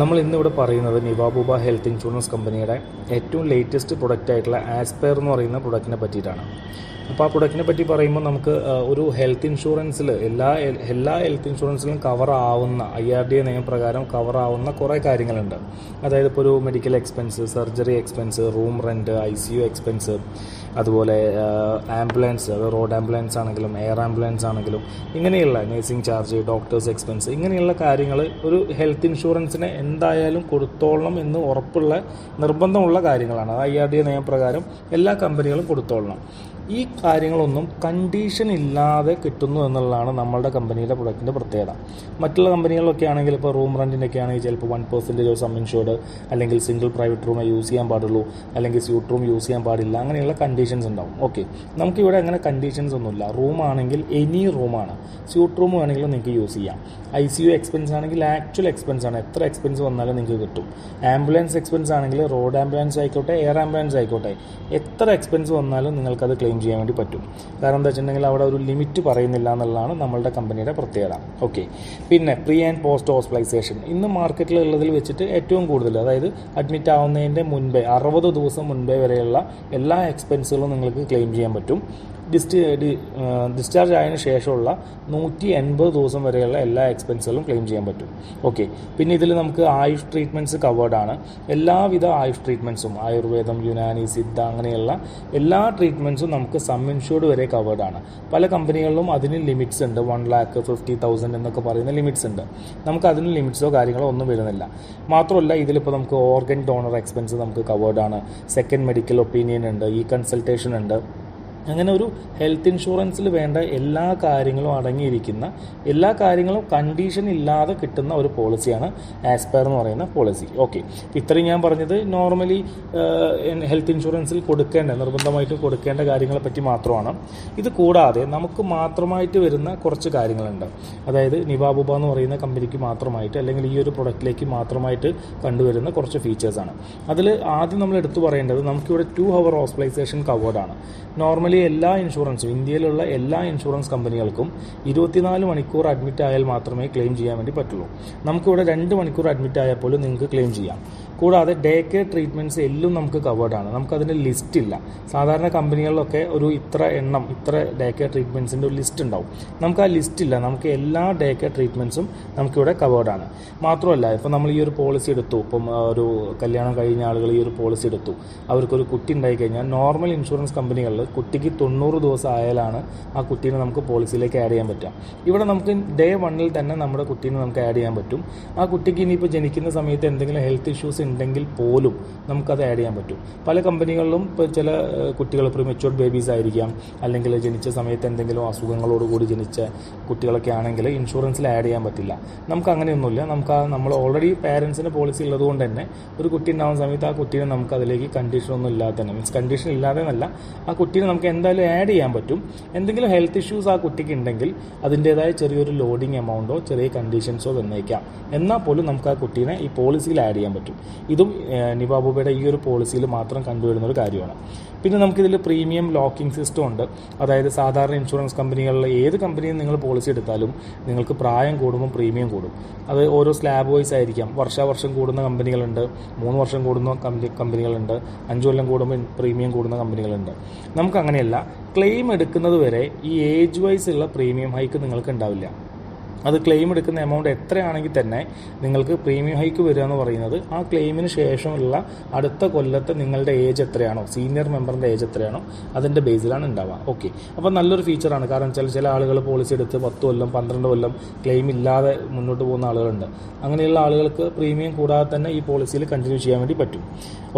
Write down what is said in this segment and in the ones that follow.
നമ്മൾ ഇന്നിവിടെ പറയുന്നത് നിവാബൂബ ഹെൽത്ത് ഇൻഷുറൻസ് കമ്പനിയുടെ ഏറ്റവും ലേറ്റസ്റ്റ് പ്രൊഡക്റ്റ് ആയിട്ടുള്ള ആസ്പെയർ എന്ന് പറയുന്ന പ്രൊഡക്റ്റിനെ പറ്റിയിട്ടാണ്. അപ്പോൾ ആ പ്രൊഡക്റ്റിനെ പറ്റി പറയുമ്പോൾ നമുക്ക് ഒരു ഹെൽത്ത് ഇൻഷുറൻസിൽ എല്ലാ എല്ലാ ഹെൽത്ത് ഇൻഷുറൻസിലും കവർ ആവുന്ന ഐ ആർ ഡി എ നിയമപ്രകാരം കവർ ആവുന്ന കുറേ കാര്യങ്ങളുണ്ട്. അതായത് ഇപ്പോൾ ഒരു medical expense surgery expense room rent I C U expense അതുപോലെ ആംബുലൻസ് അത് റോഡ് ആംബുലൻസ് ആണെങ്കിലും എയർ ആംബുലൻസ് ആണെങ്കിലും ഇങ്ങനെയുള്ള നേഴ്സിംഗ് ചാർജ് ഡോക്ടേഴ്സ് എക്സ്പെൻസ് ഇങ്ങനെയുള്ള കാര്യങ്ങൾ ഒരു ഹെൽത്ത് ഇൻഷുറൻസിന് എന്തായാലും കൊടുത്തോളണം എന്ന് ഉറപ്പുള്ള നിർബന്ധമുള്ള കാര്യങ്ങളാണ്. ഐ ആർ ഡി നിയമപ്രകാരം എല്ലാ കമ്പനികളും കൊടുത്തോളണം. ഈ കാര്യങ്ങളൊന്നും കണ്ടീഷൻ ഇല്ലാതെ കിട്ടുന്നു എന്നുള്ളതാണ് നമ്മളുടെ കമ്പനിയുടെ പ്രൊഡക്റ്റിന്റെ പ്രത്യേകത. മറ്റുള്ള കമ്പനികളിലൊക്കെ ആണെങ്കിൽ ഇപ്പോൾ റൂം റെന്റിനൊക്കെ ആണെങ്കിൽ ചിലപ്പോൾ one percentage of sum insured അല്ലെങ്കിൽ സിംഗിൾ പ്രൈവറ്റ് റൂമേ യൂസ് ചെയ്യാൻ പാടുള്ളൂ അല്ലെങ്കിൽ സ്യൂട്ട് റൂം യൂസ് ചെയ്യാൻ പാടില്ല അങ്ങനെയുള്ള കണ്ടീഷൻസ് ഉണ്ടാവും. ഓക്കെ നമുക്കിവിടെ അങ്ങനെ കണ്ടീഷൻസ് ഒന്നുമില്ല. റൂം ആണെങ്കിൽ എനി റൂമാണ് സ്യൂട്ട് റൂം വേണമെങ്കിലും നിങ്ങൾക്ക് യൂസ് ചെയ്യാം. ഐ സി യു എക്സ്പെൻസ് ആണെങ്കിൽ ആക്ച്വൽ എക്സ്പെൻസ് ആണ്. എത്ര എക്സ്പെൻസ് വന്നാലും നിങ്ങൾക്ക് കിട്ടും. ആംബുലൻസ് എക്സ്പെൻസ് ആണെങ്കിൽ റോഡ് ആംബുലൻസ് ആയിക്കോട്ടെ എയർ ആംബുലൻസ് ആയിക്കോട്ടെ. എത്ര എക്സ്പെൻസ് വന്നാലും നിങ്ങൾക്കത് ക്ലെയിം ചെയ്യാൻ വേണ്ടി പറ്റും. കാരണം എന്താ വെച്ചിട്ടുണ്ടെങ്കിൽ അവിടെ ഒരു ലിമിറ്റ് പറയുന്നില്ല എന്നുള്ളതാണ് നമ്മളുടെ കമ്പനിയുടെ പ്രത്യേകത. ഓക്കെ പിന്നെ പ്രീ ആൻഡ് പോസ്റ്റ് ഹോസ്പിറ്റലൈസേഷൻ ഇന്ന് മാർക്കറ്റിൽ ഉള്ളതിൽ വെച്ചിട്ട് ഏറ്റവും കൂടുതൽ അതായത് അഡ്മിറ്റ് ആവുന്നതിന്റെ മുൻപേ അറുപത് ദിവസം മുൻപേ വരെയുള്ള എല്ലാ എക്സ്പെൻസുകളും നിങ്ങൾക്ക് ക്ലെയിം ചെയ്യാൻ പറ്റും. ഡിസ്റ്റ് ഡിസ്ചാർജ് ആയതിനു ശേഷമുള്ള നൂറ്റി എൺപത് ദിവസം വരെയുള്ള എല്ലാ എക്സ്പെൻസുകളും ക്ലെയിം ചെയ്യാൻ പറ്റും. ഓക്കെ പിന്നെ ഇതിൽ നമുക്ക് ആയുഷ് ട്രീറ്റ്മെന്റ്സ് കവേർഡ് ആണ്. എല്ലാവിധ ആയുഷ് ട്രീറ്റ്മെന്റ്സും ആയുർവേദം യുനാനി സിദ്ധ അങ്ങനെയുള്ള എല്ലാ ട്രീറ്റ്മെന്റ്സും നമുക്ക് സം ഇൻഷുർഡ് വരെ കവേർഡ് ആണ്. പല കമ്പനികളിലും അതിന് ലിമിറ്റ്സ് ഉണ്ട്. വൺ ലാക്ക് ഫിഫ്റ്റി തൗസൻഡ് എന്നൊക്കെ പറയുന്ന ലിമിറ്റ്സ് ഉണ്ട്. നമുക്ക് അതിന് ലിമിറ്റ്സോ കാര്യങ്ങളോ ഒന്നും വരുന്നില്ല. മാത്രമല്ല ഇതിലിപ്പോൾ നമുക്ക് ഓർഗൻ ഡോണർ എക്സ്പെൻസ് നമുക്ക് കവേർഡ് ആണ്. സെക്കൻഡ് മെഡിക്കൽ ഒപ്പീനിയൻ ഉണ്ട്. ഈ കൺസൾട്ടേഷൻ ഉണ്ട്. അങ്ങനെ ഒരു ഹെൽത്ത് ഇൻഷുറൻസിൽ വേണ്ട എല്ലാ കാര്യങ്ങളും അടങ്ങിയിരിക്കുന്ന എല്ലാ കാര്യങ്ങളും കണ്ടീഷൻ ഇല്ലാതെ കിട്ടുന്ന ഒരു പോളിസിയാണ് ആസ്പയർ എന്ന് പറയുന്ന പോളിസി ഓക്കെ ഇത്രയും ഞാൻ പറഞ്ഞത് നോർമലി ഹെൽത്ത് ഇൻഷുറൻസിൽ കൊടുക്കേണ്ട നിർബന്ധമായിട്ട് കൊടുക്കേണ്ട കാര്യങ്ങളെ പറ്റി മാത്രമാണ്. ഇത് കൂടാതെ നമുക്ക് മാത്രമായിട്ട് വരുന്ന കുറച്ച് കാര്യങ്ങളുണ്ട്. അതായത് നിവാബുബ എന്ന് പറയുന്ന കമ്പനിക്ക് മാത്രമായിട്ട് അല്ലെങ്കിൽ ഈ ഒരു പ്രൊഡക്റ്റിലേക്ക് മാത്രമായിട്ട് കണ്ടുവരുന്ന കുറച്ച് ഫീച്ചേഴ്സാണ് അതിൽ ആദ്യം നമ്മൾ എടുത്തു പറയേണ്ടത് നമുക്കിവിടെ ടു ഹവർ ഹോസ്പിറ്റലൈസേഷൻ കവേർഡാണ് നോർമലി എല്ലാ ഇൻഷുറൻസും ഇന്ത്യയിലുള്ള എല്ലാ ഇൻഷുറൻസ് കമ്പനികൾക്കും ഇരുപത്തിനാല് മണിക്കൂർ അഡ്മിറ്റ് ആയാൽ മാത്രമേ ക്ലെയിം ചെയ്യാൻ വേണ്ടി പറ്റുള്ളൂ. നമുക്കിവിടെ രണ്ട് മണിക്കൂർ അഡ്മിറ്റ് ആയാൽ പോലും നിങ്ങൾക്ക് ക്ലെയിം ചെയ്യാം. കൂടാതെ ഡേ കെയർ ട്രീറ്റ്മെന്റ്സ് എല്ലാം നമുക്ക് കവേർഡാണ് നമുക്കതിന്റെ ലിസ്റ്റ് ഇല്ല. സാധാരണ കമ്പനികളിലൊക്കെ ഒരു ഇത്ര എണ്ണം ഇത്ര ഡേ കെയർ ട്രീറ്റ്മെന്റ്സിന്റെ ഒരു ലിസ്റ്റ് ഉണ്ടാവും. നമുക്ക് ആ ലിസ്റ്റ് ഇല്ല. നമുക്ക് എല്ലാ ഡേ കെയർ ട്രീറ്റ്മെന്റ്സും നമുക്കിവിടെ കവേർഡാണ് മാത്രമല്ല ഇപ്പോൾ നമ്മൾ ഈ ഒരു പോളിസി എടുത്തു. ഇപ്പം ഒരു കല്യാണം കഴിഞ്ഞ ആളുകൾ ഈ ഒരു പോളിസി എടുത്തു. അവർക്കൊരു കുട്ടി ഉണ്ടായി കഴിഞ്ഞാൽ നോർമൽ ഇൻഷുറൻസ് കമ്പനികളിൽ കുട്ടിക്ക് തൊണ്ണൂറ് ദിവസം ആയാലാണ് ആ കുട്ടീനെ നമുക്ക് പോളിസിയിലേക്ക് ആഡ് ചെയ്യാൻ പറ്റുക. ഇവിടെ നമുക്ക് ഡേ വണ്ണിൽ തന്നെ നമ്മുടെ കുട്ടീനെ നമുക്ക് ആഡ് ചെയ്യാൻ പറ്റും. ആ കുട്ടിക്ക് ഇനിയിപ്പോൾ ജനിക്കുന്ന സമയത്ത് എന്തെങ്കിലും ഹെൽത്ത് ഇഷ്യൂസ് ഉണ്ടെങ്കിൽ പോലും നമുക്കത് ആഡ് ചെയ്യാൻ പറ്റും. പല കമ്പനികളിലും ഇപ്പോൾ ചില കുട്ടികൾ പ്രിമച്യൂർ ബേബീസ് ആയിരിക്കാം. അല്ലെങ്കിൽ ജനിച്ച സമയത്ത് എന്തെങ്കിലും അസുഖങ്ങളോടുകൂടി ജനിച്ച കുട്ടികളൊക്കെ ആണെങ്കിൽ ഇൻഷുറൻസിൽ ആഡ് ചെയ്യാൻ പറ്റില്ല. നമുക്ക് അങ്ങനെയൊന്നുമില്ല. നമുക്ക് നമ്മൾ ഓൾറെഡി പാരൻസിന് പോളിസി ഉള്ളതുകൊണ്ട് തന്നെ ഒരു കുട്ടി ഉണ്ടാകുന്ന സമയത്ത് ആ കുട്ടീനെ നമുക്ക് അതിലേക്ക് കണ്ടീഷൻ ഒന്നും ഇല്ലാതെ തന്നെ മീൻസ് കണ്ടീഷൻ ഇല്ലാതെ എന്നല്ല ആ കുട്ടീനെ നമുക്ക് എന്തായാലും ആഡ് ചെയ്യാൻ പറ്റും. എന്തെങ്കിലും ഹെൽത്ത് ഇഷ്യൂസ് ആ കുട്ടിക്ക് ഉണ്ടെങ്കിൽ അതിന്റെതായ ചെറിയൊരു ലോഡിങ് എമൗണ്ടോ ചെറിയ കണ്ടീഷൻസോ തന്നേക്കാം. എന്നാൽ പോലും നമുക്ക് ആ കുട്ടീനെ ഈ പോളിസിയിൽ ആഡ് ചെയ്യാൻ പറ്റും. ഇതും നിവാബുബയുടെ ഈ ഒരു പോളിസിയിൽ മാത്രം കണ്ടുവരുന്ന ഒരു കാര്യമാണ്. പിന്നെ നമുക്കിതിൽ പ്രീമിയം ലോക്കിംഗ് സിസ്റ്റം ഉണ്ട്. അതായത് സാധാരണ ഇൻഷുറൻസ് കമ്പനികളിലെ ഏത് കമ്പനിയിൽ നിങ്ങൾ പോളിസി എടുത്താലും നിങ്ങൾക്ക് പ്രായം കൂടുമ്പോൾ പ്രീമിയം കൂടും. അത് ഓരോ സ്ലാബ് വൈസ് ആയിരിക്കാം. വർഷാവർഷം കൂടുന്ന കമ്പനികളുണ്ട് മൂന്ന് വർഷം കൂടുന്ന കമ്പനി കമ്പനികളുണ്ട് അഞ്ച് കൊല്ലം കൂടുമ്പോൾ പ്രീമിയം കൂടുന്ന കമ്പനികളുണ്ട്. നമുക്ക് അങ്ങനെയല്ല ക്ലെയിം എടുക്കുന്നത് വരെ ഈ ഏജ് വൈസ് ഉള്ള പ്രീമിയം ഹൈക്ക് നിങ്ങൾക്ക് ഉണ്ടാവില്ല. അത് ക്ലെയിം എടുക്കുന്ന എമൗണ്ട് എത്രയാണെങ്കിൽ തന്നെ നിങ്ങൾക്ക് പ്രീമിയം ഹൈക്ക് വരിക എന്ന് പറയുന്നത് ആ ക്ലെയിമിന് ശേഷമുള്ള അടുത്ത കൊല്ലത്തെ നിങ്ങളുടെ ഏജ് എത്രയാണോ സീനിയർ മെമ്പറിന്റെ ഏജ് എത്രയാണോ അതിന്റെ ബേസിലാണ് ഉണ്ടാവുക. ഓക്കെ അപ്പോൾ നല്ലൊരു ഫീച്ചറാണ് കാരണം ചില ചില ആളുകൾ പോളിസി എടുത്ത് പത്ത് കൊല്ലം പന്ത്രണ്ട് കൊല്ലം ക്ലെയിം ഇല്ലാതെ മുന്നോട്ട് പോകുന്ന ആളുകളുണ്ട്. അങ്ങനെയുള്ള ആളുകൾക്ക് പ്രീമിയം കൂടാതെ തന്നെ ഈ പോളിസിയിൽ കണ്ടിന്യൂ ചെയ്യാൻ വേണ്ടി പറ്റും.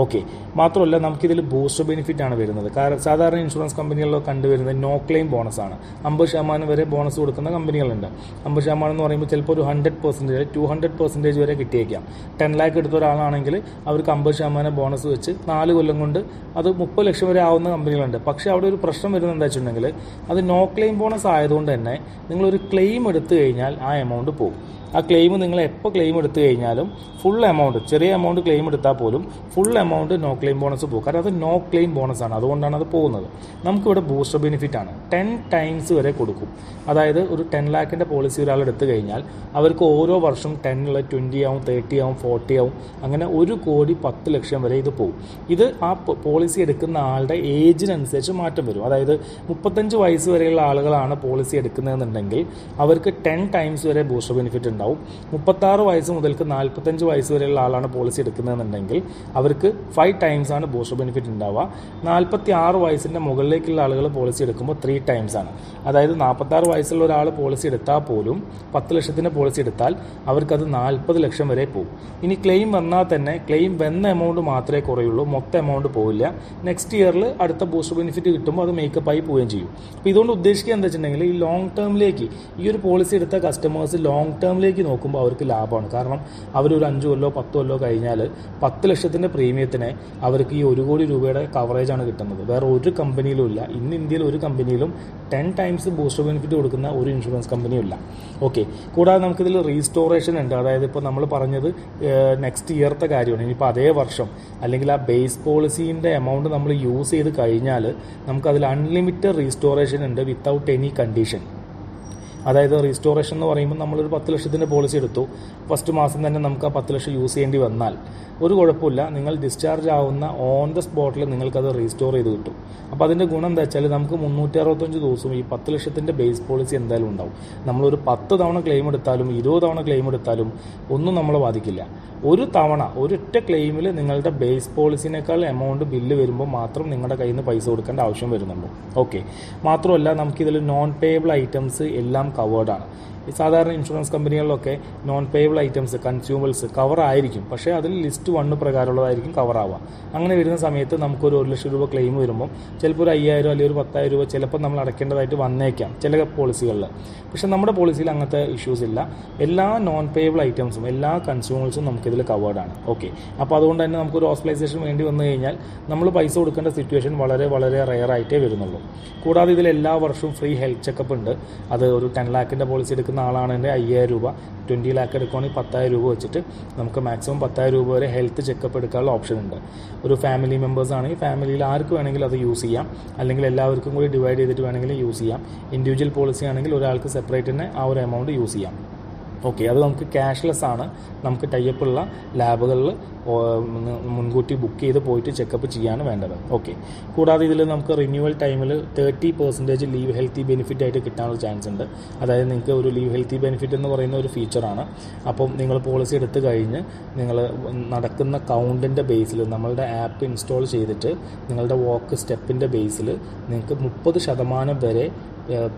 ഓക്കെ മാത്രമല്ല നമുക്കിതിൽ ബൂസ്റ്റർ ബെനിഫിറ്റ് ആണ് വരുന്നത്. കാരണം സാധാരണ ഇൻഷുറൻസ് കമ്പനികളിലൊക്കെ കണ്ടുവരുന്നത് നോ ക്ലെയിം ബോണസ് ആണ്. അമ്പത് ശതമാനം വരെ ബോണസ് കൊടുക്കുന്ന കമ്പനികളുണ്ട് അമ്പത് ശതമാനം എന്ന് പറയുമ്പോൾ ചിലപ്പോൾ ഒരു hundred percentage two hundred percentage വരെ കിട്ടിയേക്കാം. ടെൻ ലാക്ക് എടുത്ത ഒരാളാണെങ്കിൽ അവർക്ക് അമ്പത് ശതമാനം ബോണസ് വെച്ച് നാല് കൊല്ലം കൊണ്ട് അത് മുപ്പത് ലക്ഷം വരെ ആവുന്ന കമ്പനികളുണ്ട്. പക്ഷേ അവിടെ ഒരു പ്രശ്നം വരുന്നത് എന്താ വെച്ചിട്ടുണ്ടെങ്കിൽ അത് നോ ക്ലെയിം ബോണസ് ആയതുകൊണ്ട് തന്നെ നിങ്ങളൊരു ക്ലെയിം എടുത്തു കഴിഞ്ഞാൽ ആ എമൗണ്ട് പോകും. ആ ക്ലെയിം നിങ്ങൾ എപ്പോൾ ക്ലെയിം എടുത്തു കഴിഞ്ഞാലും ഫുൾ എമൗണ്ട് ചെറിയ എമൗണ്ട് ക്ലെയിം എടുത്താൽ പോലും full amount no claim bonus പോകും. കാരണം അത് നോ ക്ലെയിം ബോണസ് ആണ്. അതുകൊണ്ടാണ് അത് പോകുന്നത്. നമുക്കിവിടെ ബൂസ്റ്റർ ബെനിഫിറ്റ് ആണ്. ടെൻ ടൈംസ് വരെ കൊടുക്കും. അതായത് ഒരു ടെൻ ലാക്കിന്റെ പോളിസി ഒരാൾ എടുത്തു കഴിഞ്ഞാൽ അവർക്ക് ഓരോ വർഷം ടെന്നിൽ ട്വന്റി ആവും തേർട്ടി ആവും ഫോർട്ടി ആവും. അങ്ങനെ ഒരു കോടി പത്ത് ലക്ഷം വരെ ഇത് പോകും ഇത് ആ പോളിസി എടുക്കുന്ന ആളുടെ ഏജിനനുസരിച്ച് മാറ്റം വരും. അതായത് മുപ്പത്തഞ്ച് വയസ്സ് വരെയുള്ള ആളുകളാണ് പോളിസി എടുക്കുന്നതെന്നുണ്ടെങ്കിൽ അവർക്ക് ടെൻ ടൈംസ് വരെ ബൂസ്റ്റർ ബെനിഫിറ്റ് ഉണ്ടാവും. മുപ്പത്താറ് വയസ്സ് മുതൽക്ക് നാൽപ്പത്തഞ്ച് വയസ്സ് വരെയുള്ള ആളാണ് പോളിസി എടുക്കുന്നതെന്നുണ്ടെങ്കിൽ അവർക്ക് ഫൈവ് ടൈംസ് ആണ് ബൂസ്റ്റർ ബെനിഫിറ്റ് ഉണ്ടാവുക. നാൽപ്പത്തി ആറ് വയസ്സിന്റെ മുകളിലേക്കുള്ള ആളുകൾ പോളിസി എടുക്കുമ്പോൾ ത്രീ ടൈംസ് ആണ്. അതായത് നാൽപ്പത്താറ് വയസ്സുള്ള ഒരാൾ പോളിസി എടുത്താൽ പോലും പത്ത് ലക്ഷത്തിന്റെ പോളിസി എടുത്താൽ അവർക്കത് നാൽപ്പത് ലക്ഷം വരെ പോകും ഇനി ക്ലെയിം വന്നാൽ തന്നെ ക്ലെയിം വന്ന എമൗണ്ട് മാത്രമേ കുറയുള്ളൂ മൊത്തം എമൗണ്ട് പോവില്ല. നെക്സ്റ്റ് ഇയറിൽ അടുത്ത ബൂസ്റ്റർ ബെനിഫിറ്റ് കിട്ടുമ്പോൾ അത് മേക്കപ്പ് ആയി പോവുകയും ചെയ്യും. അപ്പോൾ ഇതുകൊണ്ട് ഉദ്ദേശിക്കുക എന്താ വെച്ചിട്ടുണ്ടെങ്കിൽ ഈ ലോങ് ടേമിലേക്ക് ഈ ഒരു പോളിസി എടുത്ത കസ്റ്റമേഴ്സ് ലോങ് ടേമിലേക്ക് നോക്കുമ്പോൾ അവർക്ക് ലാഭമാണ്. കാരണം അവരൊരു അഞ്ച് കൊല്ലോ പത്ത് കൊല്ലോ കഴിഞ്ഞാൽ പത്ത് ലക്ഷത്തിന്റെ പ്രീമിയത്തിന് അവർക്ക് ഈ ഒരു കോടി രൂപയുടെ കവറേജ് ആണ് കിട്ടുന്നത്. വേറെ ഒരു കമ്പനിയിലും ഇല്ല. ഇന്ന് ഇന്ത്യയിൽ ഒരു കമ്പനിയിലും ടെൻ ടൈംസ് ബൂസ്റ്റർ ബെനിഫിറ്റ് കൊടുക്കുന്ന ഒരു ഇൻഷുറൻസ് കമ്പനിയും ഇല്ല. ഓക്കെ കൂടാതെ നമുക്കിതിൽ റീസ്റ്റോറേഷൻ ഉണ്ട്. അതായത് ഇപ്പോൾ നമ്മൾ പറഞ്ഞത് നെക്സ്റ്റ് ഇയർത്തെ കാര്യമാണ്. ഇനിയിപ്പോൾ അതേ വർഷം അല്ലെങ്കിൽ ആ ബേസ് പോളിസീന്റെ എമൗണ്ട് നമ്മൾ യൂസ് ചെയ്ത് കഴിഞ്ഞാൽ നമുക്കതിൽ അൺലിമിറ്റഡ് റീസ്റ്റോറേഷൻ ഉണ്ട് വിത്തൗട്ട് എനി കണ്ടീഷൻ അതായത് റീസ്റ്റോറേഷൻ എന്ന് പറയുമ്പോൾ നമ്മളൊരു പത്ത് ലക്ഷത്തിന്റെ പോളിസി എടുത്തു. ഫസ്റ്റ് മാസം തന്നെ നമുക്ക് ആ പത്ത് ലക്ഷം യൂസ് ചെയ്യേണ്ടി വന്നാൽ. ഒരു കുഴപ്പമില്ല. നിങ്ങൾ ഡിസ്ചാർജ് ആവുന്ന ഓൺ ദ സ്പോട്ടിൽ നിങ്ങൾക്കത് റീസ്റ്റോർ ചെയ്ത് കിട്ടും. അപ്പോൾ അതിന്റെ ഗുണം എന്താ വെച്ചാൽ നമുക്ക് മുന്നൂറ്റി അറുപത്തഞ്ച് ദിവസവും ഈ പത്ത് ലക്ഷത്തിന്റെ ബേസ് പോളിസി എന്തായാലും ഉണ്ടാവും. നമ്മളൊരു പത്ത് തവണ ക്ലെയിം എടുത്താലും ഇരുപത് തവണ ക്ലെയിം എടുത്താലും ഒന്നും നമ്മളെ ബാധിക്കില്ല. ഒരു തവണ ഒരൊറ്റ ക്ലെയിമിൽ നിങ്ങളുടെ ബേസ് പോളിസിനേക്കാൾ എമൗണ്ട് ബില്ല് വരുമ്പോൾ മാത്രം നിങ്ങളുടെ കയ്യിൽ നിന്ന് പൈസ കൊടുക്കേണ്ട ആവശ്യം വരുന്നുള്ളൂ. ഓക്കെ മാത്രമല്ല നമുക്കിതിൽ നോൺ പേയബിൾ ഐറ്റംസ് എല്ലാം കവേർഡ് ആണ്. ഈ സാധാരണ insurance കമ്പനികളിലൊക്കെ non payable items consumers cover ആയിരിക്കും. പക്ഷേ അതിൽ ലിസ്റ്റ് വണ്ണ് പ്രകാരമുള്ളതായിരിക്കും കവർ ആവുക. അങ്ങനെ വരുന്ന സമയത്ത് നമുക്കൊരു ഒരു ലക്ഷം രൂപ ക്ലെയിം വരുമ്പോൾ ചിലപ്പോൾ ഒരു അയ്യായിരം അല്ലെങ്കിൽ ഒരു പത്തായിരം രൂപ ചിലപ്പോൾ നമ്മൾ അടയ്ക്കേണ്ടതായിട്ട് വന്നേക്കാം ചില പോളിസികളിൽ പക്ഷേ നമ്മുടെ പോളിസിയിൽ അങ്ങനത്തെ ഇഷ്യൂസ് ഇല്ല. എല്ലാ നോൺ പേയബിൾ ഐറ്റംസും എല്ലാ കൺസ്യൂമേഴ്സും നമുക്കിതിൽ കവേർഡ് ആണ്. ഓക്കെ അപ്പോൾ അതുകൊണ്ട് തന്നെ നമുക്കൊരു ഹോസ്പിറ്റലൈസേഷൻ വേണ്ടി വന്നു കഴിഞ്ഞാൽ നമ്മൾ പൈസ കൊടുക്കേണ്ട സിറ്റുവേഷൻ വളരെ വളരെ റെയർ ആയിട്ടേ വരുന്നുള്ളൂ. കൂടാതെ ഇതിൽ എല്ലാ വർഷവും ഫ്രീ ഹെൽത്ത് ചെക്കപ്പ് ഉണ്ട്. അത് ഒരു ടെൻ ലാക്കിന്റെ പോളിസി എടുക്കുന്ന ആളാണെങ്കിൽ അയ്യായിരം രൂപ. ട്വന്റി ലാക്ക് എടുക്കുകയാണെങ്കിൽ പത്തായിരം രൂപ വെച്ചിട്ട് നമുക്ക് മാക്സിമം പത്തായിരം രൂപ വരെ ഹെൽത്ത് ചെക്കപ്പ് എടുക്കാനുള്ള ഓപ്ഷൻ ഉണ്ട്. ഒരു ഫാമിലി മെമ്പേഴ്സ് ആണെങ്കിൽ ഫാമിലിയിൽ ആർക്ക് വേണമെങ്കിലും അത് യൂസ് ചെയ്യാം. അല്ലെങ്കിൽ എല്ലാവർക്കും കൂടി ഡിവൈഡ് ചെയ്തിട്ട് വേണമെങ്കിൽ യൂസ് ചെയ്യാം. ഇൻഡിവിജ്വൽ പോളിസി ആണെങ്കിൽ ഒരാൾക്ക് സെപ്പറേറ്റ് തന്നെ ആ ഒരു എമൗണ്ട് യൂസ് ചെയ്യാം. ഓക്കെ അത് നമുക്ക് ക്യാഷ്ലെസ് ആണ്. നമുക്ക് ടൈപ്പുള്ള ലാബുകളിൽ മുൻകൂട്ടി ബുക്ക് ചെയ്ത് പോയിട്ട് ചെക്കപ്പ് ചെയ്യാണ് വേണ്ടത്. ഓക്കെ കൂടാതെ ഇതിൽ നമുക്ക് റിന്യൂവൽ ടൈമിൽ thirty percentage live healthy benefit ആയിട്ട് കിട്ടാനുള്ള ചാൻസ് ഉണ്ട്. അതായത് നിങ്ങൾക്ക് ഒരു ലീവ് ഹെൽത്തി ബെനിഫിറ്റ് എന്ന് പറയുന്ന ഒരു ഫീച്ചറാണ് അപ്പം നിങ്ങൾ പോളിസി എടുത്ത് കഴിഞ്ഞ് നിങ്ങൾ നടക്കുന്ന കൗണ്ടിന്റെ ബേസിൽ നമ്മളുടെ ആപ്പ് ഇൻസ്റ്റാൾ ചെയ്തിട്ട് നിങ്ങളുടെ വോക്ക് സ്റ്റെപ്പിന്റെ ബേസിൽ നിങ്ങൾക്ക് മുപ്പത് ശതമാനം വരെ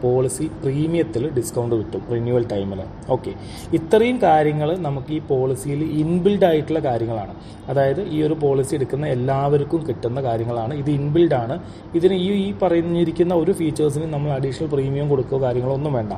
പോളിസി പ്രീമിയത്തിൽ ഡിസ്കൗണ്ട് കിട്ടും റിന്യൂവൽ ടൈമിൽ ഓക്കെ ഇത്രയും കാര്യങ്ങൾ നമുക്ക് ഈ പോളിസിയിൽ ഇൻബിൽഡ് ആയിട്ടുള്ള കാര്യങ്ങളാണ്. അതായത് ഈ ഒരു പോളിസി എടുക്കുന്ന എല്ലാവർക്കും കിട്ടുന്ന കാര്യങ്ങളാണ്. ഇത് ഇൻബിൽഡ് ആണ്. ഇതിന് ഈ ഈ പറഞ്ഞിരിക്കുന്ന ഒരു ഫീച്ചേഴ്സിന് നമ്മൾ അഡീഷണൽ പ്രീമിയം കൊടുക്കുകയോ കാര്യങ്ങളോ ഒന്നും വേണ്ട.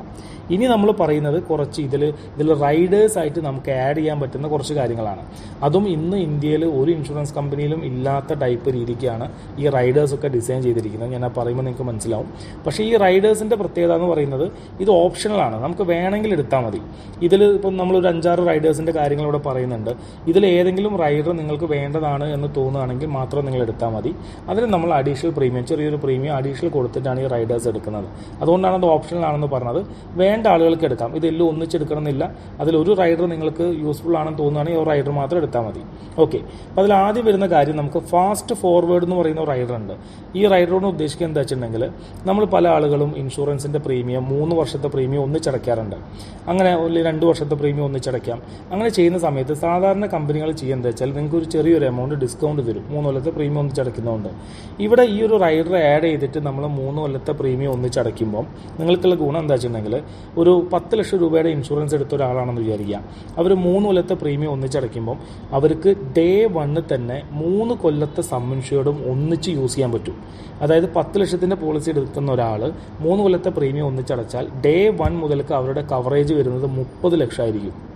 ഇനി നമ്മൾ പറയുന്നത് കുറച്ച് ഇതിൽ ഇതിൽ റൈഡേഴ്സ് ആയിട്ട് നമുക്ക് ആഡ് ചെയ്യാൻ പറ്റുന്ന കുറച്ച് കാര്യങ്ങളാണ്. അതും ഇന്ന് ഇന്ത്യയിൽ ഒരു ഇൻഷുറൻസ് കമ്പനിയിലും ഇല്ലാത്ത ടൈപ്പ് രീതിക്കാണ് ഈ റൈഡേഴ്സ് ഒക്കെ ഡിസൈൻ ചെയ്തിരിക്കുന്നത്. ഞാൻ പറയുമ്പോൾ നിങ്ങൾക്ക് മനസ്സിലാവും. പക്ഷേ ഈ റൈഡേഴ്സിന്റെ പ്രത്യേകത എന്ന് പറയുന്നത് ഇത് ഓപ്ഷണലാണ് നമുക്ക് വേണമെങ്കിൽ എടുത്താൽ മതി. ഇതിൽ ഇപ്പം നമ്മളൊരു അഞ്ചാറ് റൈഡേഴ്സിന്റെ കാര്യങ്ങൾ ഇവിടെ പറയുന്നുണ്ട്. ഇതിൽ ഏതെങ്കിലും റൈഡർ നിങ്ങൾക്ക് വേണ്ടതാണ് എന്ന് തോന്നുകയാണെങ്കിൽ മാത്രം നിങ്ങൾ എടുത്താൽ മതി. അതിന് നമ്മൾ അഡീഷണൽ പ്രീമിയം ചെറിയൊരു പ്രീമിയം അഡീഷണൽ കൊടുത്തിട്ടാണ് ഈ റൈഡേഴ്സ് എടുക്കുന്നത്. അതുകൊണ്ടാണ് അത് ഓപ്ഷണൽ ആണെന്ന് പറഞ്ഞത്. വേണ്ട ആളുകൾക്ക് എടുക്കാം. ഇതെല്ലാം ഒന്നിച്ചെടുക്കണമെന്നില്ല. അതിലൊരു റൈഡർ നിങ്ങൾക്ക് യൂസ്ഫുൾ ആണെന്ന് തോന്നുകയാണെങ്കിൽ ഒരു റൈഡർ മാത്രം എടുത്താൽ മതി. ഓക്കെ അപ്പോൾ അതിൽ ആദ്യം വരുന്ന കാര്യം നമുക്ക് ഫാസ്റ്റ് ഫോർവേഡ് എന്ന് പറയുന്ന റൈഡർ ഉണ്ട്. ഈ റൈഡറോട് ഉദ്ദേശിക്കുക എന്താ വെച്ചിട്ടുണ്ടെങ്കിൽ നമ്മൾ പല ആളുകളും ഇൻഷുറൻസിന്റെ പ്രീമിയം മൂന്ന് വർഷത്തെ പ്രീമിയം ഒന്നിച്ചടയ്ക്കാറുണ്ട്. അങ്ങനെ രണ്ട് വർഷത്തെ പ്രീമിയം ഒന്നിച്ചടയ്ക്കാം. അങ്ങനെ ചെയ്യുന്ന സമയത്ത് സാധാരണ കമ്പനികൾ ചെയ്യുന്നത് വെച്ചാൽ നിങ്ങൾക്ക് ഒരു ചെറിയൊരു എമൗണ്ട് ഡിസ്കൗണ്ട് തരും. മൂന്ന് കൊല്ലത്തെ പ്രീമിയം ഒന്നിച്ചടയ്ക്കുന്നതുകൊണ്ട് ഇവിടെ ഈ ഒരു റൈഡർ ആഡ് ചെയ്തിട്ട് നമ്മൾ മൂന്ന് കൊല്ലത്തെ പ്രീമിയം ഒന്നിച്ചടയ്ക്കുമ്പോൾ നിങ്ങൾക്കുള്ള ഗുണം എന്താ വെച്ചിട്ടുണ്ടെങ്കിൽ ഒരു പത്ത് ലക്ഷം രൂപയുടെ ഇൻഷുറൻസ് എടുത്ത ഒരാളാണെന്ന് വിചാരിക്കുക. അവർ മൂന്ന് കൊല്ലത്തെ പ്രീമിയം ഒന്നിച്ചടയ്ക്കുമ്പോൾ അവർക്ക് ഡേ വണ്ണിൽ തന്നെ മൂന്ന് കൊല്ലത്തെ സമ്മൻഷയോടും ഒന്നിച്ച് യൂസ് ചെയ്യാൻ പറ്റും. അതായത് പത്ത് ലക്ഷത്തിന്റെ പോളിസി എടുക്കുന്ന ഒരാൾ മൂന്ന് കൊല്ലത്തെ പ്രീമിയം ഒന്നിച്ചടച്ചാൽ ഡേ വൺ മുതൽക്ക് അവരുടെ കവറേജ് വരുന്നത് മുപ്പത് ലക്ഷമായിരിക്കും.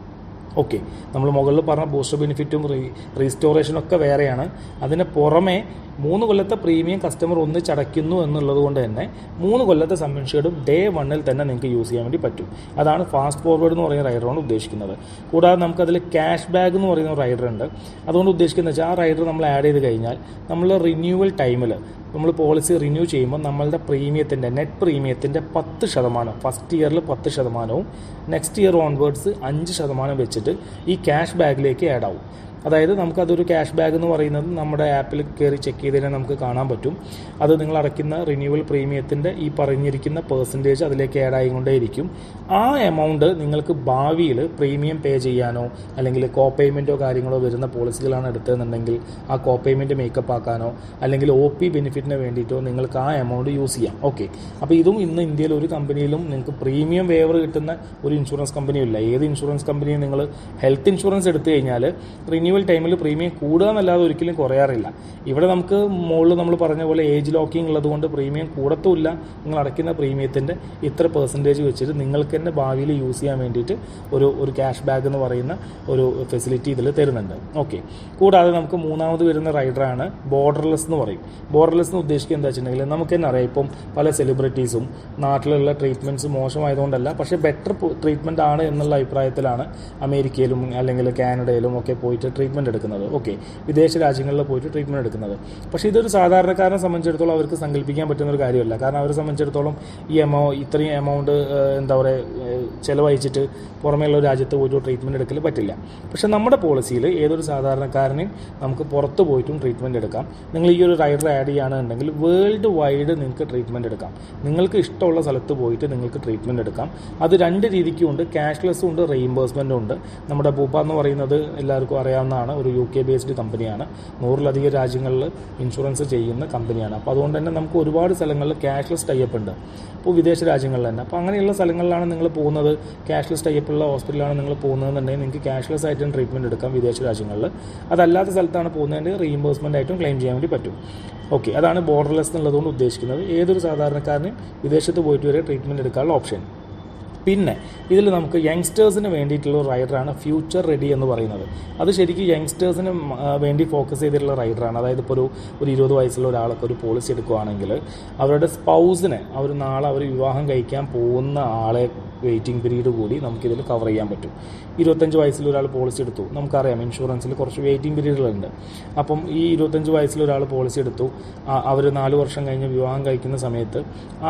ഓക്കെ നമ്മൾ മുകളിൽ പറഞ്ഞ ബൂസ്റ്റർ ബെനിഫിറ്റും റീ റീസ്റ്റോറേഷനും ഒക്കെ വേറെയാണ്. അതിന് പുറമെ മൂന്ന് കൊല്ലത്തെ പ്രീമിയം കസ്റ്റമർ ഒന്നിച്ചടയ്ക്കുന്നു എന്നുള്ളത് കൊണ്ട് തന്നെ മൂന്ന് കൊല്ലത്തെ സബ്മിൻഷേർഡും ഡേ വണ്ണിൽ തന്നെ നിങ്ങൾക്ക് യൂസ് ചെയ്യാൻ വേണ്ടി പറ്റും. അതാണ് ഫാസ്റ്റ് ഫോർവേഡ് എന്ന് പറയുന്ന റൈഡറാണ് ഉദ്ദേശിക്കുന്നത്. കൂടാതെ നമുക്കതിൽ ക്യാഷ് ബാഗ് എന്ന് പറയുന്ന റൈഡർ ഉണ്ട്. അതുകൊണ്ട് ഉദ്ദേശിക്കുന്നത് വെച്ചാൽ ആ റൈഡർ നമ്മൾ ആഡ് ചെയ്ത് കഴിഞ്ഞാൽ നമ്മൾ റിന്യൂവൽ ടൈമിൽ നമ്മൾ പോളിസി റിന്യൂ ചെയ്യുമ്പോൾ നമ്മളുടെ പ്രീമിയത്തിന്റെ നെറ്റ് പ്രീമിയത്തിന്റെ പത്ത് ശതമാനം ഫസ്റ്റ് ഇയറിൽ പത്ത് ശതമാനവും നെക്സ്റ്റ് ഇയർ ഓൺവേർഡ്സ് അഞ്ച് ശതമാനം വെച്ചിട്ട് ഈ ക്യാഷ് ബാഗിലേക്ക് ആഡ് ആവും. അതായത് നമുക്കതൊരു ക്യാഷ് ബാഗ് എന്ന് പറയുന്നത് നമ്മുടെ ആപ്പിൽ കയറി ചെക്ക് ചെയ്തതിനെ നമുക്ക് കാണാൻ പറ്റും. അത് നിങ്ങൾ അടയ്ക്കുന്ന റിന്യൂവൽ പ്രീമിയത്തിന്റെ ഈ പറഞ്ഞിരിക്കുന്ന പെർസെന്റേജ് അതിലേക്ക് ആഡ് ആയിക്കൊണ്ടേയിരിക്കും. ആ എമൗണ്ട് നിങ്ങൾക്ക് ഭാവിയിൽ പ്രീമിയം പേ ചെയ്യാനോ അല്ലെങ്കിൽ കോ പേയ്മെന്റോ കാര്യങ്ങളോ വരുന്ന പോളിസികളാണ് എടുത്തതെന്നുണ്ടെങ്കിൽ ആ കോ പേയ്മെന്റ് മേക്കപ്പ് ആക്കാനോ അല്ലെങ്കിൽ ഒ പി ബെനിഫിറ്റിന് വേണ്ടിയിട്ടോ നിങ്ങൾക്ക് ആ എമൗണ്ട് യൂസ് ചെയ്യാം. ഓക്കെ അപ്പോൾ ഇതും ഇന്ന് ഇന്ത്യയിൽ ഒരു കമ്പനിയിലും നിങ്ങൾക്ക് പ്രീമിയം വേവർ കിട്ടുന്ന ഒരു ഇൻഷുറൻസ് കമ്പനിയും ഇല്ല. ഏത് ഇൻഷുറൻസ് കമ്പനിയും നിങ്ങൾ ഹെൽത്ത് ഇൻഷുറൻസ് എടുത്തു കഴിഞ്ഞാൽ റിന്യൂവൽ ടൈമിൽ പ്രീമിയം കൂടുക എന്നല്ലാതെ ഒരിക്കലും കുറയാറില്ല. ഇവിടെ നമുക്ക് മുകളിൽ നമ്മൾ പറഞ്ഞ പോലെ ഏജ് ലോക്കിംഗ് ഉള്ളതുകൊണ്ട് പ്രീമിയം കൂടത്തുമില്ല. നിങ്ങൾ അടയ്ക്കുന്ന പ്രീമിയത്തിന്റെ ഇത്ര പെർസെന്റേജ് വെച്ചിട്ട് നിങ്ങൾക്ക് തന്നെ ഭാവിയിൽ യൂസ് ചെയ്യാൻ വേണ്ടിയിട്ട് ഒരു ഒരു ക്യാഷ് ബാഗ് എന്ന് പറയുന്ന ഒരു ഫെസിലിറ്റി ഇതിൽ തരുന്നുണ്ട്. ഓക്കെ കൂടാതെ നമുക്ക് മൂന്നാമത് വരുന്ന റൈഡറാണ് ബോർഡർലെസ് എന്ന് പറയും. ബോർഡർലെസ് എന്ന് ഉദ്ദേശിക്കുക എന്താ വെച്ചിട്ടുണ്ടെങ്കിൽ നമുക്ക് തന്നെ അറിയാം. ഇപ്പം പല സെലിബ്രിറ്റീസും നാട്ടിലുള്ള ട്രീറ്റ്മെന്റ്സ് മോശമായതുകൊണ്ടല്ല പക്ഷേ ബെറ്റർ ട്രീറ്റ്മെന്റ് ആണ് എന്നുള്ള അഭിപ്രായത്തിലാണ് അമേരിക്കയിലും അല്ലെങ്കിൽ കാനഡയിലും ഒക്കെ പോയിട്ട് ട്രീറ്റ്മെന്റ് എടുക്കുന്നത്. ഓക്കെ വിദേശ രാജ്യങ്ങളിൽ പോയിട്ട് ട്രീറ്റ്മെന്റ് എടുക്കുന്നത്. പക്ഷേ ഇതൊരു സാധാരണക്കാരനെ സംബന്ധിച്ചിടത്തോളം അവർക്ക് സങ്കല്പിക്കാൻ പറ്റുന്ന ഒരു കാര്യമല്ല. കാരണം അവരെ സംബന്ധിച്ചിടത്തോളം ഈ എമൗ ഇത്രയും എമൗണ്ട് എന്താ പറയുക ചിലവഴിച്ചിട്ട് പുറമേയുള്ള രാജ്യത്ത് പോയിട്ട് ട്രീറ്റ്മെന്റ് എടുക്കൽ പറ്റില്ല. പക്ഷേ നമ്മുടെ പോളിസിയിൽ ഏതൊരു സാധാരണക്കാരനെയും നമുക്ക് പുറത്ത് പോയിട്ടും ട്രീറ്റ്മെന്റ് എടുക്കാം. നിങ്ങൾ ഈ ഒരു റൈഡർ ആഡ് ചെയ്യുകയാണെന്നുണ്ടെങ്കിൽ വേൾഡ് വൈഡ് നിങ്ങൾക്ക് ട്രീറ്റ്മെന്റ് എടുക്കാം. നിങ്ങൾക്ക് ഇഷ്ടമുള്ള സ്ഥലത്ത് പോയിട്ട് നിങ്ങൾക്ക് ട്രീറ്റ്മെന്റ് എടുക്കാം. അത് രണ്ട് രീതിക്കും ഉണ്ട് ക്യാഷ്ലെസ്സും ഉണ്ട് റീഇംബേഴ്സ്മെന്റും ഉണ്ട്. നമ്മുടെ ബൂപ്പ എന്ന് പറയുന്നത് എല്ലാവർക്കും അറിയാവുന്നതാണ് ഒരു യു കെ ബേസ്ഡ് കമ്പനിയാണ് നൂറിലധികം രാജ്യങ്ങളിൽ ഇൻഷുറൻസ് ചെയ്യുന്ന കമ്പനിയാണ് അപ്പോൾ അതുകൊണ്ട് തന്നെ നമുക്ക് ഒരുപാട് സ്ഥലങ്ങളിൽ ക്യാഷ്ലെസ് ടൈപ്പ് ഉണ്ട്. അപ്പോൾ വിദേശ രാജ്യങ്ങളിൽ തന്നെ. അപ്പോൾ അങ്ങനെയുള്ള സ്ഥലങ്ങളിലാണ് നിങ്ങൾ പോകുന്നത്. ക്യാഷ്ലെസ് ടൈപ്പുള്ള ഹോസ്പിറ്റലാണ് നിങ്ങൾ പോകുന്നതെന്നുണ്ടെങ്കിൽ നിങ്ങൾക്ക് ക്യാഷ്ലെസ് ആയിട്ടും ട്രീറ്റ്മെന്റ് എടുക്കാം വിദേശ രാജ്യങ്ങളിൽ. അതല്ലാത്ത സ്ഥലത്താണ് പോകുന്നതിന്റെ റീഇംബേഴ്സ്മെന്റ് ആയിട്ടും ക്ലെയിം ചെയ്യാൻ വേണ്ടി പറ്റും. ഓക്കെ അതാണ് ബോർഡർലെസ് എന്നുള്ളതുകൊണ്ട് ഉദ്ദേശിക്കുന്നത്. ഏതൊരു സാധാരണക്കാരനും വിദേശത്ത് പോയിട്ട് വരെ ട്രീറ്റ്മെന്റ് എടുക്കാനുള്ള ഓപ്ഷൻ പിന്നെ ഇതിൽ നമുക്ക് യങ്സ്റ്റേഴ്സിന് വേണ്ടിയിട്ടുള്ള റൈഡറാണ് ഫ്യൂച്ചർ റെഡി എന്ന് പറയുന്നത്. അത് ശരിക്കും യങ്സ്റ്റേഴ്സിന് വേണ്ടി ഫോക്കസ് ചെയ്തിട്ടുള്ള റൈഡറാണ് അതായത് ഇപ്പോൾ ഒരു ഒരു ഇരുപത് വയസ്സുള്ള ഒരാളൊക്കെ ഒരു പോളിസി എടുക്കുകയാണെങ്കിൽ അവരുടെ സ്പൗസിനെ അവർ നാളെ അവർ വിവാഹം കഴിക്കാൻ പോകുന്ന ആളെ വെയിറ്റിംഗ് പീരീഡ് കൂടി നമുക്കിതിൽ കവർ ചെയ്യാൻ പറ്റും. ഇരുപത്തഞ്ച് വയസ്സിൽ ഒരാൾ പോളിസി എടുത്തു. നമുക്കറിയാം ഇൻഷുറൻസിൽ കുറച്ച് വെയിറ്റിംഗ് പീരീഡുകളുണ്ട് അപ്പം ഈ ഇരുപത്തഞ്ച് വയസ്സിൽ ഒരാൾ പോളിസി എടുത്തു. അവർ നാല് വർഷം കഴിഞ്ഞ് വിവാഹം കഴിക്കുന്ന സമയത്ത്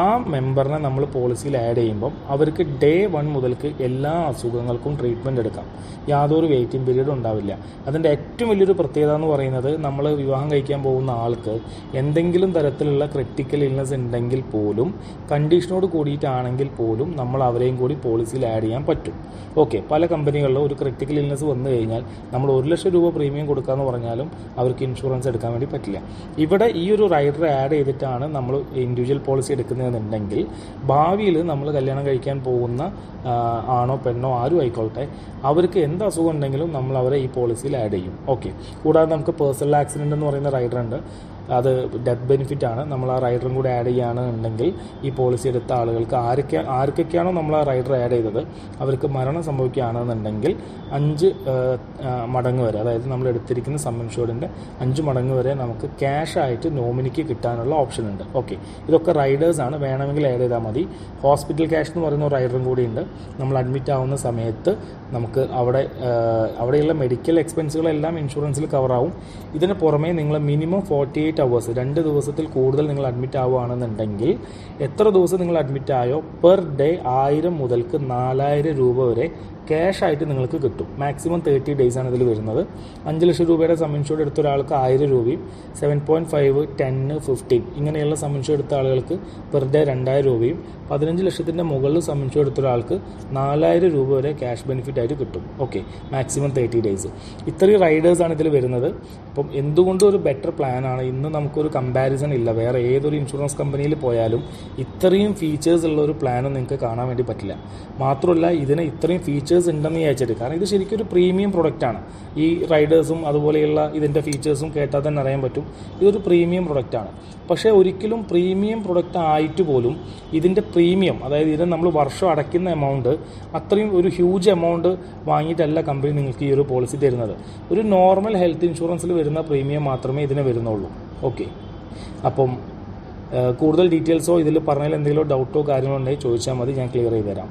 ആ മെമ്പറിനെ നമ്മൾ പോളിസിയിൽ ആഡ് ചെയ്യുമ്പം അവർക്ക് ഡേ വൺ മുതൽക്ക് എല്ലാ അസുഖങ്ങൾക്കും ട്രീറ്റ്മെന്റ് എടുക്കാം. യാതൊരു വെയിറ്റിംഗ് പീരീഡും ഉണ്ടാവില്ല. അതിന്റെ ഏറ്റവും വലിയൊരു പ്രത്യേകത എന്ന് പറയുന്നത് നമ്മൾ വിവാഹം കഴിക്കാൻ പോകുന്ന ആൾക്ക് എന്തെങ്കിലും തരത്തിലുള്ള ക്രിട്ടിക്കൽ ഇൽനസ് ഉണ്ടെങ്കിൽ പോലും കണ്ടീഷനോട് കൂടിയിട്ടാണെങ്കിൽ പോലും നമ്മൾ അവരെയും കൂടി പോളിസിയിൽ ആഡ് ചെയ്യാൻ പറ്റും. ഓക്കെ പല കമ്പനികളിലും ഒരു ക്രിട്ടിക്കൽ ഇൽനസ് വന്നു കഴിഞ്ഞാൽ നമ്മൾ ഒരു ലക്ഷം രൂപ പ്രീമിയം കൊടുക്കാമെന്ന് പറഞ്ഞാലും അവർക്ക് ഇൻഷുറൻസ് എടുക്കാൻ വേണ്ടി പറ്റില്ല. ഇവിടെ ഈ ഒരു റൈഡർ ആഡ് ചെയ്തിട്ടാണ് നമ്മൾ ഇൻഡിവിജ്വൽ പോളിസി എടുക്കുന്നതെന്നുണ്ടെങ്കിൽ ഭാവിയിൽ നമ്മൾ കല്യാണം കഴിക്കാൻ പോകുന്ന ആണോ പെണ്ണോ ആരും ആയിക്കോട്ടെ. അവർക്ക് എന്ത് അസുഖം ഉണ്ടെങ്കിലും നമ്മൾ അവരെ ഈ പോളിസിയിൽ ആഡ് ചെയ്യും. ഓക്കെ കൂടാതെ നമുക്ക് പേഴ്സണൽ ആക്സിഡന്റ് എന്ന് പറയുന്ന റൈഡർ ഉണ്ട്. അത് ഡെത്ത് ബെനിഫിറ്റ് ആണ്. നമ്മൾ ആ റൈഡറും കൂടെ ആഡ് ചെയ്യുകയാണെന്നുണ്ടെങ്കിൽ ഈ പോളിസി എടുത്ത ആളുകൾക്ക് ആരൊക്കെ ആർക്കൊക്കെയാണോ നമ്മൾ ആ റൈഡർ ആഡ് ചെയ്തത് അവർക്ക് മരണം സംഭവിക്കുകയാണെന്നുണ്ടെങ്കിൽ അഞ്ച് മടങ്ങ് വരെ അതായത് നമ്മൾ എടുത്തിരിക്കുന്ന സം ഇൻഷുർഡിന്റെ അഞ്ച് മടങ്ങ് വരെ നമുക്ക് ക്യാഷ് ആയിട്ട് നോമിനിക്ക് കിട്ടാനുള്ള ഓപ്ഷൻ ഉണ്ട്. ഓക്കെ ഇതൊക്കെ റൈഡേഴ്സ് ആണ്. വേണമെങ്കിൽ ആഡ് ചെയ്താൽ മതി. ഹോസ്പിറ്റൽ ക്യാഷ് എന്ന് പറയുന്ന റൈഡറും കൂടി ഉണ്ട്. നമ്മൾ അഡ്മിറ്റ് ആവുന്ന സമയത്ത് നമുക്ക് അവിടെ അവിടെയുള്ള മെഡിക്കൽ എക്സ്പെൻസുകളെല്ലാം ഇൻഷുറൻസിൽ കവറാവും ഇതിന് പുറമേ നിങ്ങൾ മിനിമം ഫോർട്ടി എയ്റ്റ് അവേഴ്സ് രണ്ട് ദിവസത്തിൽ കൂടുതൽ നിങ്ങൾ അഡ്മിറ്റ് ആവുകയാണെന്നുണ്ടെങ്കിൽ എത്ര ദിവസം നിങ്ങൾ അഡ്മിറ്റ് ആയോ? പെർ ഡേ ആയിരം മുതൽക്ക് നാലായിരം രൂപ വരെ ക്യാഷ് ആയിട്ട് നിങ്ങൾക്ക് കിട്ടും. മാക്സിമം തേർട്ടി ഡേയ്സ് ആണ് ഇതിൽ വരുന്നത്. അഞ്ച് ലക്ഷം രൂപയുടെ സം ഇൻഷുർഡ് എടുത്ത ഒരാൾക്ക് ആയിരം രൂപയും സെവൻ പോയിന്റ് ഫൈവ് ടെന്ന് ഫിഫ്റ്റീൻ ഇങ്ങനെയുള്ള സം ഇൻഷുർഡ് എടുത്ത ആളുകൾക്ക് പെർ ഡേ രണ്ടായിരം രൂപയും പതിനഞ്ച് ലക്ഷത്തിന്റെ മുകളിൽ സം ഇൻഷുർഡ് എടുത്ത ഒരാൾക്ക് നാലായിരം രൂപ വരെ ക്യാഷ് ബെനിഫിറ്റ് ആയിട്ട് കിട്ടും. ഓക്കെ മാക്സിമം തേർട്ടി ഡേയ്സ് ഇത്രയും റൈഡേഴ്സ് ആണ് ഇതിൽ വരുന്നത്. അപ്പം എന്തുകൊണ്ടും ഒരു ബെറ്റർ പ്ലാനാണ് ഇന്ന് നമുക്കൊരു കമ്പാരിസൺ ഇല്ല. വേറെ ഏതൊരു ഇൻഷുറൻസ് കമ്പനിയിൽ പോയാലും ഇത്രയും ഫീച്ചേഴ്സ് ഉള്ള ഒരു പ്ലാനും നിങ്ങൾക്ക് കാണാൻ വേണ്ടി പറ്റില്ല. മാത്രമല്ല ഇതിന് ഇത്രയും ഫീച്ചേഴ്സ് ഉണ്ടെന്ന് വിചാരിച്ചിട്ട്. കാരണം ഇത് ശരിക്കും ഒരു പ്രീമിയം പ്രൊഡക്റ്റാണ് ഈ റൈഡേഴ്സും അതുപോലെയുള്ള ഇതിന്റെ ഫീച്ചേഴ്സും കേട്ടാൽ തന്നെ അറിയാൻ പറ്റും. ഇതൊരു പ്രീമിയം പ്രൊഡക്റ്റാണ് പക്ഷേ ഒരിക്കലും പ്രീമിയം പ്രൊഡക്റ്റ് ആയിട്ട് പോലും ഇതിന്റെ പ്രീമിയം അതായത് ഇതിന് നമ്മൾ വർഷം അടയ്ക്കുന്ന എമൗണ്ട് അത്രയും ഒരു ഹ്യൂജ് എമൗണ്ട് വാങ്ങിയിട്ടല്ല കമ്പനി നിങ്ങൾക്ക് ഈ ഒരു പോളിസി തരുന്നത്. ഒരു നോർമൽ ഹെൽത്ത് ഇൻഷുറൻസിൽ വരുന്ന പ്രീമിയം മാത്രമേ ഇതിന് വരുന്നുള്ളൂ. ഓക്കെ അപ്പം കൂടുതൽ ഡീറ്റെയിൽസോ ഇതിൽ പറഞ്ഞതിൽ എന്തെങ്കിലും ഡൗട്ടോ കാര്യങ്ങളോ ഉണ്ടെങ്കിൽ ചോദിച്ചാൽ മതി. ഞാൻ ക്ലിയർ ചെയ്ത് തരാം